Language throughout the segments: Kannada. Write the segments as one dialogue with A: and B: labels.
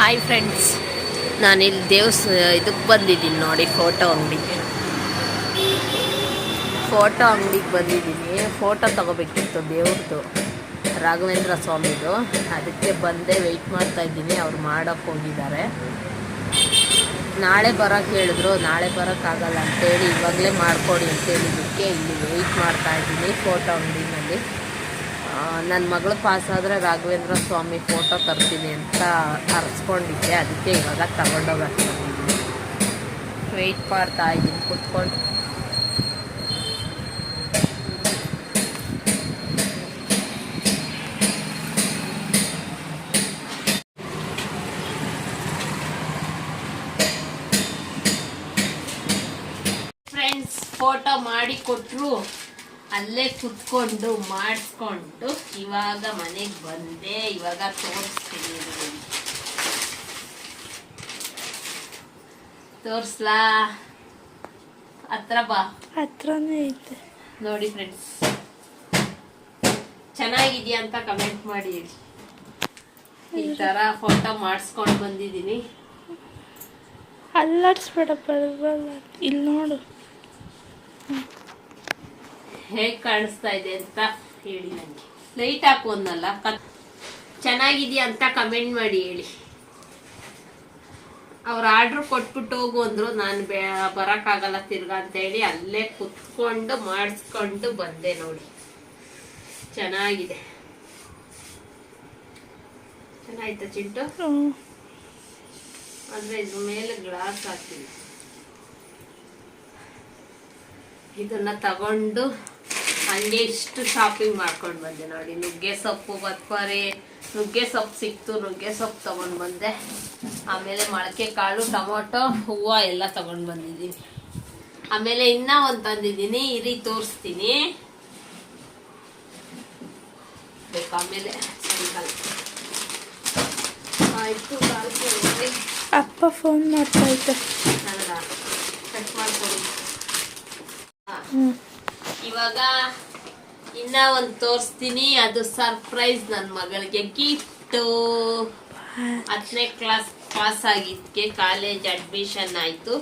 A: ಹಾಯ್ ಫ್ರೆಂಡ್ಸ್ ನಾನಿಲ್ಲಿ ದೇವಸ್ ಇದಕ್ಕೆ ಬಂದಿದ್ದೀನಿ ನೋಡಿ ಫೋಟೋ ಅಂಗಡಿಗೆ. ಫೋಟೋ ಅಂಗಡಿಗೆ ಬಂದಿದ್ದೀನಿ. ಫೋಟೋ ತಗೋಬೇಕಿತ್ತು ದೇವ್ರದ್ದು ರಾಘವೇಂದ್ರ ಸ್ವಾಮಿದು. ಅದಕ್ಕೆ ಬಂದೆ ವೆಯ್ಟ್ ಮಾಡ್ತಾ ಇದ್ದೀನಿ. ಅವ್ರು ಮಾಡೋಕ್ಕೆ ಹೋಗಿದ್ದಾರೆ. ನಾಳೆ ಬರೋಕ್ಕೆ ಹೇಳಿದ್ರು. ನಾಳೆ ಬರೋಕ್ಕಾಗಲ್ಲ ಅಂತೇಳಿ, ಇವಾಗಲೇ ಮಾಡಿಕೊಡಿ ಅಂತೇಳಿದ್ದಕ್ಕೆ ಇಲ್ಲಿ ವೆಯ್ಟ್ ಮಾಡ್ತಾ ಇದ್ದೀನಿ ಫೋಟೋ ಅಂಗಡಿನಲ್ಲಿ. ನನ್ನ ಮಗಳು ಪಾಸ್ ಆದರೆ ರಾಘವೇಂದ್ರ ಸ್ವಾಮಿ ಫೋಟೋ ತರ್ತೀನಿ ಅಂತ ಅರ್ಸ್ಕೊಂಡಿದ್ದೆ. ಅದಕ್ಕೆ ಇವಾಗ ಬಂದಿದ್ದೀನಿ ವೆಯ್ಟ್ ಮಾಡ್ತಾ ಇದ್ದೀನಿ, ಕುತ್ಕೊಂಡು. ಫ್ರೆಂಡ್ಸ್ ಫೋಟೋ ಮಾಡಿ ಕೊಟ್ಟರು ಅಲ್ಲೇ ಕುತ್ಕೊಂಡು ಮಾಡಿಸ್ಕೊಂಡು ಇವಾಗ ಮನೆಗೆ ಬಂದೆ ಇವಾಗ ತೋರಿಸ್ತೀನಿ ತೋರಿಸ್ಲಾ? ಹತ್ರ ಬಾ.
B: ಹತ್ರನೇ ಐತೆ.
A: ನೋಡಿ ಫ್ರೆಂಡ್ಸ್ ಚೆನ್ನಾಗಿದೆಯಾ ಅಂತ ಕಮೆಂಟ್ ಮಾಡಿ ಈ ತರ ಫೋಟೋ ಮಾಡಿಸ್ಕೊಂಡು ಬಂದಿದ್ದೀನಿ.
B: ಅಲ್ಲಾಡ್ಸ್ಬೇಡಪ್ಪ ಇಲ್ಲಿ ನೋಡು.
A: ಹೇಗ್ ಕಾಣಿಸ್ತಾ ಇದೆ ಅಂತ ಹೇಳಿ ನನಗೆ ಲೈಟ್ ಹಾಕು ಅನ್ನಲ್ಲ ಚೆನ್ನಾಗಿದ್ಯಾ ಅಂತ ಕಮೆಂಟ್ ಮಾಡಿ ಹೇಳಿ. ಅವ್ರು ಆರ್ಡ್ರ್ ಕೊಟ್ಬಿಟ್ಟು ಹೋಗು ಅಂದ್ರು ನಾನು ಬೇ ಬರೋಕ್ಕಾಗಲ್ಲ ತಿರ್ಗಾ ಅಂತ ಹೇಳಿ ಅಲ್ಲೇ ಕುತ್ಕೊಂಡು ಮಾಡಿಸ್ಕೊಂಡು ಬಂದೆ ನೋಡಿ. ಚೆನ್ನಾಗಿದೆ. ಚೆನ್ನಾಯ್ತಾ ಚಿಂಟು. ಅಂದ್ರೆ ಇದ್ರ ಮೇಲೆ ಗ್ಲಾಸ್ ಹಾಕಿಲ್ಲ ಇದನ್ನ ತಗೊಂಡು ಹಂಗೆ ಇಷ್ಟು ಶಾಪಿಂಗ್ ಮಾಡ್ಕೊಂಡು ಬಂದೆ ನೋಡಿ. ನುಗ್ಗೆ ಸೊಪ್ಪು ಬತ್ಪಾರಿ ನುಗ್ಗೆ ಸೊಪ್ಪು ಸಿಕ್ತು ನುಗ್ಗೆ ಸೊಪ್ಪು ತಗೊಂಡು ಬಂದೆ. ಆಮೇಲೆ ಮೊಳಕೆ ಕಾಳು ಟೊಮೊಟೊ ಹೂವು ಎಲ್ಲ ತಗೊಂಡು ಬಂದಿದ್ದೀನಿ. ಆಮೇಲೆ ಇನ್ನೂ ಒಂದು ತಂದಿದ್ದೀನಿ ಇರಿ ತೋರಿಸ್ತೀನಿ. ಬೇಕು ಆಮೇಲೆ ಆಯಿತು.
B: ಅಪ್ಪ ಫೋನ್ ಮಾಡ್ತಾ
A: ಇದ್ದೆ. ಕಟ್ ಮಾಡ್ಕೊಡಿ. ಇವಾಗ ಇನ್ನ ಒಂದು ತೋರಿಸ್ತೀನಿ. ಅದು ಸರ್ಪ್ರೈಸ್ ನನ್ನ ಮಗಳಿಗೆ. ಗಿಫ್ಟು ಹತ್ತನೇ ಕ್ಲಾಸ್ ಪಾಸ್ ಆಗಿದ್ದಕ್ಕೆ ಕಾಲೇಜ್ ಅಡ್ಮಿಷನ್ ಆಯಿತು.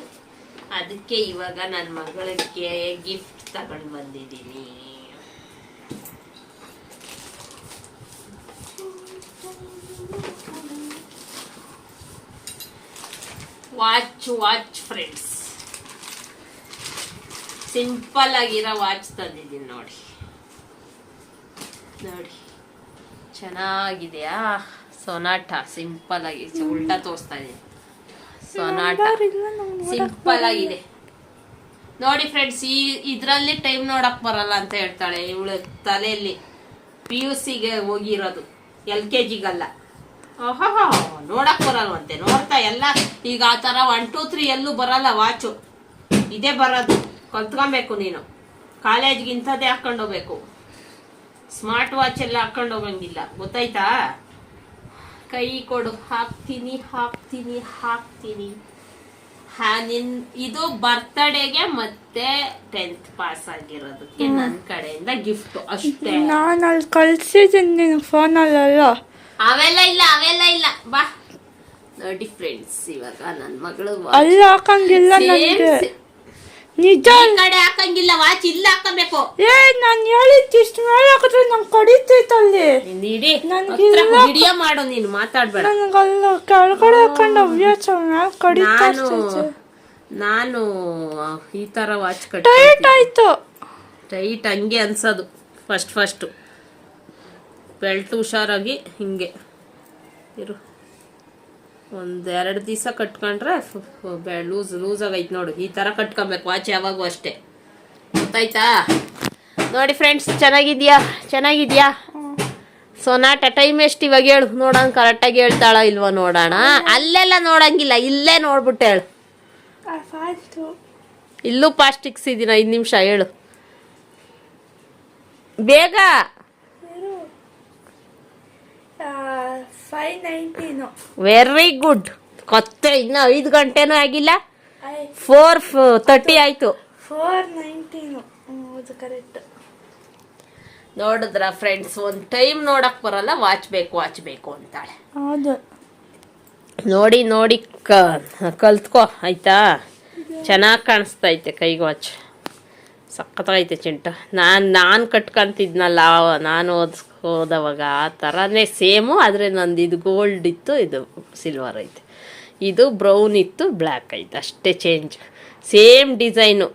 A: ಅದಕ್ಕೆ ಇವಾಗ ನನ್ನ ಮಗಳಿಗೆ ಗಿಫ್ಟ್ ತಗೊಂಡು ಬಂದಿದ್ದೀನಿ. ವಾಚ್ ವಾಚ್ ಫ್ರೆಂಡ್ಸ್ ಸಿಂಪಲ್ ಆಗಿರೋ ವಾಚ್ ತಂದಿದ್ದೀನಿ ನೋಡಿ. ನೋಡಿ. ಚೆನ್ನಾಗಿದೆಯಾ? ಸೊನಾಟ ಸಿಂಪಲ್ ಆಗಿ. ಉಲ್ಟಾ ತೋರಿಸ್ತಾ ಇದೀನಿ ಸೊನಾಟ ಸಿಂಪಲ್ ಆಗಿದೆ ನೋಡಿ ಫ್ರೆಂಡ್ಸ್ ಈ ಇದ್ರಲ್ಲಿ ಟೈಮ್ ನೋಡಕ್ ಬರಲ್ಲ ಅಂತ ಹೇಳ್ತಾಳೆ ಇವಳು ತಲೆಯಲ್ಲಿ. ಪಿ ಯು ಸಿಗೆ ಹೋಗಿರೋದು. ಎಲ್ ಕೆ ಜಿಗಲ್ಲ ಓಹೋ ನೋಡಕ್ ಬರಲ್ವಂತೆ. ನೋಡ್ತಾ ಎಲ್ಲ ಈಗ ಆ ತರ ಒನ್ ಟೂ ತ್ರೀ ಎಲ್ಲೂ ಬರಲ್ಲ ವಾಚು ಇದೇ ಬರೋದು. ಕಲ್ತ್ಕೊಬೇಕು ನೀನು. ಕಾಲೇಜ್ಗೆ ಇಂಥದ್ದೇ ಹಾಕೊಂಡು ಹೋಗ್ಬೇಕು ಸ್ಮಾರ್ಟ್ ವಾಚ್ ಎಲ್ಲ ಹಾಕೊಂಡು ಹೋಗಂಗಿಲ್ಲ ಗೊತ್ತಾಯ್ತಾ? ಕೈ ಕೊಡು. ಹಾಕ್ತೀನಿ ಹಾಕ್ತೀನಿ ಹಾಕ್ತೀನಿ. ಹಾ ನಿನ್ ಇದು ಬರ್ತ್ಡೇಗೆ ಮತ್ತೆ ಟೆಂತ್ ಪಾಸ್ ಆಗಿರೋದಕ್ಕೆ ನನ್ನ ಕಡೆಯಿಂದ ಗಿಫ್ಟ್ ಅಷ್ಟೇ.
B: ನಾನು ಅಲ್ಲಿ ಕಳ್ಸಿದ್ದೀನಿ ಫೋನ್ ಅಲ್ಲ
A: ಅವೆಲ್ಲ ಇಲ್ಲ ಅವೆಲ್ಲ ಇಲ್ಲ. ಬಾ. ನೋಡಿ ಫ್ರೆಂಡ್ಸ್ ಇವಾಗ ನನ್ನ ಮಗಳು
B: ಅಲ್ಲಿ ಹಾಕಂಗಿಲ್ಲ ನನಗೆ ನಿಜ?
A: ಈ ಕಡೆ ಹಾಕಂಗಿಲ್ಲ ವಾಚ್ ಇಲ್ಲ ಹಾಕಬೇಕು.
B: ಏ ನಾನು ಹೇಳಿದ್ ಇಷ್ಟು ಮೇಲೆ ಹಾಕಿದ್ರೆ ನಂಗೆ ಕಡಿತೈತಲ್ಲಿ
A: ನೀನ್ ಇಡಿ
B: ನನ್ಗೆ
A: ವಿಡಿಯೋ ಮಾಡು ನೀನು ಮಾತಾಡ್ಬೇಡ.
B: ನನಗಲ್ಲ ಕೆಳಗಡೆ ಹಾಕೊಂಡು ಹವ್ಯಾಸ ಮ್ಯಾಲ್ ಕಡಿತಾ
A: ನಾನು
B: ಇರ್ತೈತೆ.
A: ನಾನು ಈ ತರ ವಾಚ್ ಕಟ್
B: ಟೈಟ್ ಆಯ್ತು.
A: ಟೈಟ್ ಹಂಗೆ ಅನ್ಸೋದು ಫಸ್ಟ್ ಫಸ್ಟು ಬೆಲ್ಟ್ ಹುಷಾರಾಗಿ ಹಿಂಗೆ. ಇರು. ಒಂದು ಎರಡು ದಿವಸ ಕಟ್ಕೊಂಡ್ರೆ ಲೂಸ್ ಲೂಸ್ ಆಗೈತೆ ನೋಡು. ಈ ಥರ ಕಟ್ಕೊಬೇಕು. ವಾಚ್ ಯಾವಾಗೂ ಅಷ್ಟೇ. ಗೊತ್ತಾಯ್ತಾ? ನೋಡಿ ಫ್ರೆಂಡ್ಸ್ ಚೆನ್ನಾಗಿದ್ಯಾ? ಚೆನ್ನಾಗಿದ್ಯಾ? ಸೊನಾಟ ಟೈಮ್ ಎಷ್ಟು ಇವಾಗ ಹೇಳು? ನೋಡೋಣ ಕರೆಕ್ಟಾಗಿ ಹೇಳ್ತಾಳ ಇಲ್ವಾ ನೋಡೋಣ? ಅಲ್ಲೆಲ್ಲ ನೋಡಂಗಿಲ್ಲ. ಇಲ್ಲೇ ನೋಡ್ಬಿಟ್ಟು ಹೇಳು. ಇಲ್ಲೂ ಪಾಸ್ಟಿಕ್ಸ್ ಇಕ್ಸಿದ್ದೀನಿ ಐದು ನಿಮಿಷ ಹೇಳು. ಬೇಗ.
B: ಫೈವ್ ನೈಂಟೀನು
A: ವೆರಿ ಗುಡ್ ಕೊತ್ತೆ ಇನ್ನು ಐದು ಗಂಟೆನೂ ಆಗಿಲ್ಲ. ಫೋರ್ ತರ್ಟಿ ಆಯ್ತು.
B: ಫೋರ್ ನೈಂಟೀನು ಹೌದು ಕರೆಕ್ಟ್
A: ನೋಡಿದ್ರ ಫ್ರೆಂಡ್ಸ್ ಒಂದು ಟೈಮ್ ನೋಡಕ್ ಬರಲ್ಲ ವಾಚ್ ಬೇಕು ವಾಚ್ ಬೇಕು ಅಂತಾಳೆ.
B: ಹೌದು.
A: ನೋಡಿ ನೋಡಿ ಕಲ್ತ್ಕೋ ಆಯ್ತಾ? ಚೆನ್ನಾಗಿ ಕಾಣಿಸ್ತೈತೆ ಕೈಗೆ ವಾಚ್ ಸಖತ್ತಾಗೈತೆ ಚಿಂಟ. ನಾನು ನಾನು ಕಟ್ಕೊಂತಿದ್ನಲ್ಲ, ನಾನು ಓದ್ಸ್ ಹೋದವಾಗ ಆ ಥರನೇ ಸೇಮು, ಆದರೆ ನಂದು ಇದು ಗೋಲ್ಡ್ ಇತ್ತು, ಇದು ಸಿಲ್ವರ್ ಐತೆ. ಇದು ಬ್ರೌನ್ ಇತ್ತು ಬ್ಲ್ಯಾಕ್ ಐತೆ. ಅಷ್ಟೇ ಚೇಂಜ್ ಸೇಮ್ ಡಿಸೈನು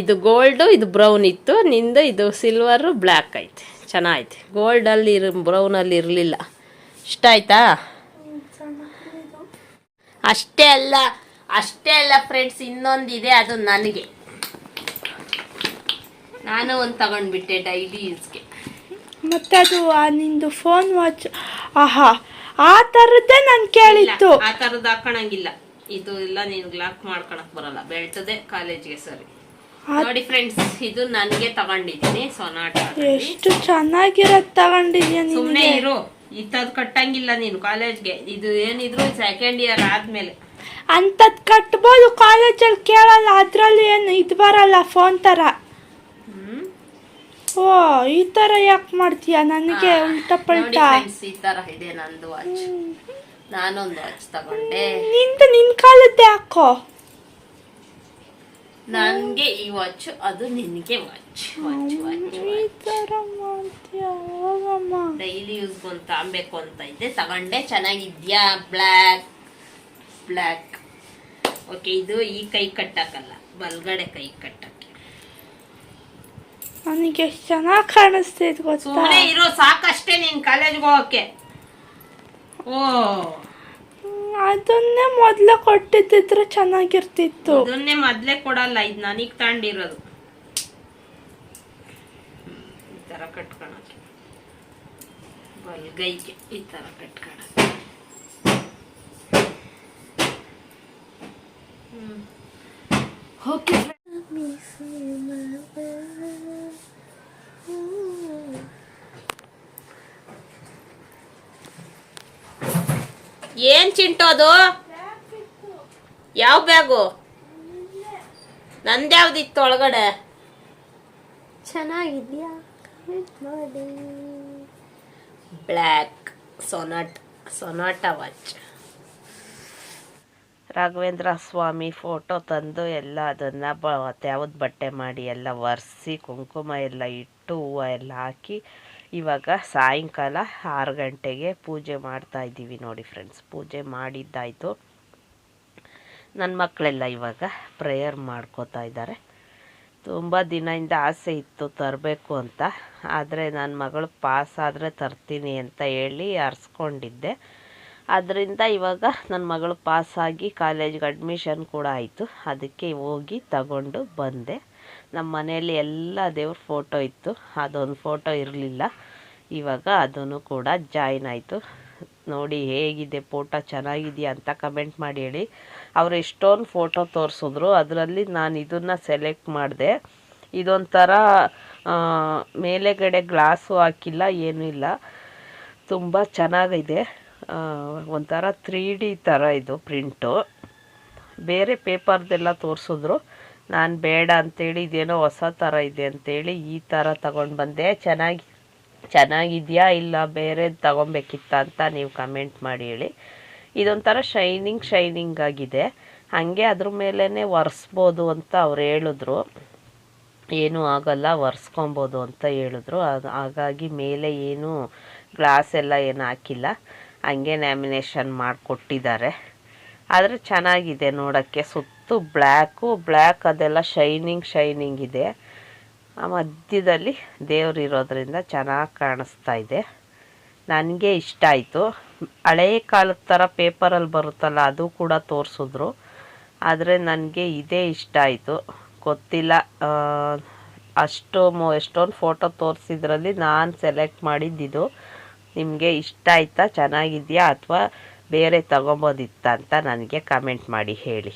A: ಇದು ಗೋಲ್ಡು ಇದು ಬ್ರೌನ್ ಇತ್ತು, ನಿಂದು ಇದು ಸಿಲ್ವರು ಬ್ಲ್ಯಾಕ್ ಐತೆ. ಚೆನ್ನಾಗೈತೆ. ಗೋಲ್ಡಲ್ಲಿ ಇರ್ ಬ್ರೌನಲ್ಲಿ ಇರಲಿಲ್ಲ. ಇಷ್ಟ ಆಯ್ತಾ? ಅಷ್ಟೇ ಅಲ್ಲ ಅಷ್ಟೇ ಅಲ್ಲ ಫ್ರೆಂಡ್ಸ್ ಇನ್ನೊಂದಿದೆ ಅದು ನನಗೆ. ನಾನು ಒಂದು ತಗೊಂಡ್ಬಿಟ್ಟೆ ಡೈಲಿ ಯೂಸ್ಗೆ.
B: ಮತ್ತೆ ಅದು ಆ ನಿಂದು ಫೋನ್ ವಾಚ್ ಆಹಾ ಆ ಥರದ್ದೇ ನಾನು ಕೇಳಿತ್ತು
A: ಆ ಥರದ್ದು ಹಾಕೊಳಂಗಿಲ್ಲ ಇದು ಎಲ್ಲ ನೀನ್ ಲಾಕ್ ಮಾಡ್ಕೊಳಕ್ ಬರಲ್ಲ. ಬೆಳ್ತದೆ ಕಾಲೇಜ್ಗೆ ಸರಿ. ನೋಡಿ ಫ್ರೆಂಡ್ಸ್ ಇದು ನನಗೆ ತಗೊಂಡಿದ್ದೀನಿ ಸೊನಾಟ
B: ಎಷ್ಟು ಚೆನ್ನಾಗಿರೋದ್ ತಗೊಂಡಿದ್ಯಾ
A: ಸುಮ್ಮನೆ ಇರು. ಇತ್ತದ್ ಕಟ್ಟಂಗಿಲ್ಲ ನೀನು ಕಾಲೇಜ್ಗೆ. ಇದು ಏನಿದ್ರು ಸೆಕೆಂಡ್ ಇಯರ್ ಆದ್ಮೇಲೆ.
B: ಅಂಥದ್ ಕಟ್ಬೋದು ಕಾಲೇಜಲ್ಲಿ ಕೇಳಲ್ಲ. ಅದ್ರಲ್ಲಿ ಏನು ಇದು ಬರಲ್ಲ ಫೋನ್ ಥರ
A: ಹ್ಮ್
B: ಓ ಈ ತರ ಯಾಕೆ ಮಾಡ್ತೀಯ? ನನಗೆ ಉಲ್ಟಾ ಪಲ್ಟ.
A: ಈ ತರ ಇದೆ ನಂದು ವಾಚ್ ನಾನೊಂದು ವಾಚ್ ತಗೊಂಡೆ.
B: ನಿಂದು ನಿನ್ ಕಾಲದ್ದೇ ಹಾಕೋ.
A: ನನ್ಗೆ ಈ ವಾಚ್ ಅದು ನಿನ್ಗೆ ವಾಚ್ ವಾಚ್ ವಾಚ್
B: ಈ ತರ ಮಾಡ್ತೀಯ? ಹೋಗಮ್ಮ.
A: ಡೈಲಿ ಯೂಸ್ ಒಂದು ತಾಂಬೇಕು ಅಂತ ಇದ್ದೆ ತಗೊಂಡೆ ಚೆನ್ನಾಗಿದ್ಯಾ? ಬ್ಲ್ಯಾಕ್ ಬ್ಲ್ಯಾಕ್ ಓಕೆ ಇದು ಈ ಕೈ ಕಟ್ಟಕ್ಕಲ್ಲ. ಬಲ್ಗಡೆ ಕೈ ಕಟ್ಟಕ್ಕೆ
B: ನನಗೆ ಎಷ್ಟು ಚೆನ್ನಾಗಿ ಕಾಣಿಸ್ತೈತೆ ಗೊತ್ತಾ?
A: ಸುಮ್ಮನೆ ಇರೋ ಸಾಕಷ್ಟೇ ನೀನ್ ಕಾಲೇಜ್ಗೆ ಹೋಗಕ್ಕೆ. ಓ.
B: ಹ್ಮ್, ಅದನ್ನೇ ಮೊದ್ಲೇ ಕೊಟ್ಟಿದ್ದಿದ್ರೆ ಚೆನ್ನಾಗಿರ್ತಿತ್ತು.
A: ಅದನ್ನೇ ಮೊದ್ಲೇ ಕೊಡಲ್ಲ ಇದು ನನಗ್ ತಗೊಂಡಿರೋದು ಈ ತರ ಕಟ್ಕೊಳಕ್ಕೆ. ಬಲ್ಗೈಗೆ ಈ ತರ ಕಟ್ಕೊಳಕ್ಕೆ. ಓಕೆ. ಏನ್ ಚಿಂಟೋದು ಯಾವ ಬ್ಯಾಗು? ನಂದ್ಯಾವ್ದಿತ್ತು ಒಳಗಡೆ? ಚೆನ್ನಾಗಿದ್ಯಾ? ನೋಡಿ. Black Sonata Sonata watch. Raghavendra Swami photo ತಂದು ಎಲ್ಲ ಅದನ್ನು ಬ ಯಾವ್ದು ಬಟ್ಟೆ ಮಾಡಿ ಎಲ್ಲ ಒರೆಸಿ ಕುಂಕುಮ ಎಲ್ಲ ಇಟ್ಟು ಹೂವು ಎಲ್ಲ ಹಾಕಿ ಇವಾಗ ಸಾಯಂಕಾಲ ಆರು ಗಂಟೆಗೆ ಪೂಜೆ ಮಾಡ್ತಾ ಇದ್ದೀವಿ ನೋಡಿ ಫ್ರೆಂಡ್ಸ್ ಪೂಜೆ ಮಾಡಿದ್ದಾಯಿತು. ನನ್ನ ಮಕ್ಕಳೆಲ್ಲ ಇವಾಗ ಪ್ರೇಯರ್ ಮಾಡ್ಕೋತಾ ಇದ್ದಾರೆ. ತುಂಬ ದಿನದಿಂದ ಆಸೆ ಇತ್ತು ತರಬೇಕು ಅಂತ. ಆದರೆ ನನ್ನ ಮಗಳು ಪಾಸ್ ಆದರೆ ತರ್ತೀನಿ ಅಂತ ಹೇಳಿ ಅರ್ಸ್ಕೊಂಡಿದ್ದೆ ಅದರಿಂದ ಇವಾಗ ನನ್ನ ಮಗಳು ಪಾಸಾಗಿ ಕಾಲೇಜ್ಗೆ ಅಡ್ಮಿಷನ್ ಕೂಡ ಆಯಿತು. ಅದಕ್ಕೆ ಹೋಗಿ ತಗೊಂಡು ಬಂದೆ. ನಮ್ಮ ಮನೆಯಲ್ಲಿ ಎಲ್ಲ ದೇವ್ರ ಫೋಟೋ ಇತ್ತು. ಅದೊಂದು ಫೋಟೋ ಇರಲಿಲ್ಲ. ಇವಾಗ ಅದನ್ನು ಕೂಡ ಜಾಯಿನ್ ಆಯಿತು. ನೋಡಿ ಹೇಗಿದೆ ಫೋಟೋ ಚೆನ್ನಾಗಿದೆಯಾ ಅಂತ ಕಮೆಂಟ್ ಮಾಡಿ ಹೇಳಿ. ಅವರು ಎಷ್ಟೊಂದು ಫೋಟೋ ತೋರಿಸಿದ್ರು. ಅದರಲ್ಲಿ ನಾನು ಇದನ್ನು ಸೆಲೆಕ್ಟ್ ಮಾಡಿದೆ. ಇದೊಂಥರ ಮೇಲೆಗಡೆ ಗ್ಲಾಸು ಹಾಕಿಲ್ಲ, ಏನೂ ಇಲ್ಲ. ತುಂಬ ಚೆನ್ನಾಗಿದೆ. ಒಂಥರ ತ್ರೀ ಡಿ ಥರ ಇದು ಪ್ರಿಂಟು ಬೇರೆ ಪೇಪರ್ದೆಲ್ಲ ತೋರಿಸಿದ್ರು. ನಾನು ಬೇಡ ಅಂತೇಳಿ ಇದೇನೋ ಹೊಸ ಥರ ಇದೆ ಅಂತೇಳಿ ಈ ಥರ ತಗೊಂಡು ಬಂದೆ. ಚೆನ್ನಾಗಿ, ಚೆನ್ನಾಗಿದೆಯಾ ಇಲ್ಲ ಬೇರೆ ತಗೊಬೇಕಿತ್ತ ಅಂತ ನೀವು ಕಮೆಂಟ್ ಮಾಡಿ ಹೇಳಿ. ಇದೊಂಥರ ಶೈನಿಂಗ್ ಶೈನಿಂಗ್ ಆಗಿದೆ. ಹಾಗೆ ಅದ್ರ ಮೇಲೇ ಒರೆಸ್ಬೋದು ಅಂತ ಅವ್ರು ಹೇಳಿದ್ರು. ಏನೂ ಆಗೋಲ್ಲ, ಒರೆಸ್ಕೊಬೋದು ಅಂತ ಹೇಳಿದ್ರು. ಅದು ಹಾಗಾಗಿ ಮೇಲೆ ಏನು ಗ್ಲಾಸ್ ಎಲ್ಲ ಏನು ಹಾಕಿಲ್ಲ. ಹಂಗೆ ಲ್ಯಾಮಿನೇಷನ್ ಮಾಡಿಕೊಟ್ಟಿದ್ದಾರೆ. ಆದರೆ ಚೆನ್ನಾಗಿದೆ ನೋಡೋಕ್ಕೆ, ಸುತ್ತು ಬ್ಲ್ಯಾಕು, ಬ್ಲ್ಯಾಕ್ ಅದೆಲ್ಲ ಶೈನಿಂಗ್ ಶೈನಿಂಗ್ ಇದೆ. ಆ ಮಧ್ಯದಲ್ಲಿ ದೇವ್ರು ಇರೋದ್ರಿಂದ ಚೆನ್ನಾಗಿ ಕಾಣಿಸ್ತಾ ಇದೆ. ನನಗೆ ಇಷ್ಟ ಆಯಿತು. ಹಳೆಯ ಕಾಲದ ಥರ ಪೇಪರಲ್ಲಿ ಬರುತ್ತಲ್ಲ, ಅದು ಕೂಡ ತೋರಿಸಿದ್ರು. ಆದರೆ ನನಗೆ ಇದೇ ಇಷ್ಟ ಆಯಿತು. ಗೊತ್ತಿಲ್ಲ ಅಷ್ಟು ಎಷ್ಟೊಂದು ಫೋಟೋ ತೋರಿಸಿದ್ರಲ್ಲಿ ನಾನು ಸೆಲೆಕ್ಟ್ ಮಾಡಿದ್ದಿದ್ದು ನಿಮಗೆ ಇಷ್ಟ ಆಯ್ತಾ, ಚೆನ್ನಾಗಿದೆಯಾ, ಅಥವಾ ಬೇರೆ ತಗೊಬೋದಿತ್ತಾ ಅಂತ ನನಗೆ ಕಮೆಂಟ್ ಮಾಡಿ ಹೇಳಿ.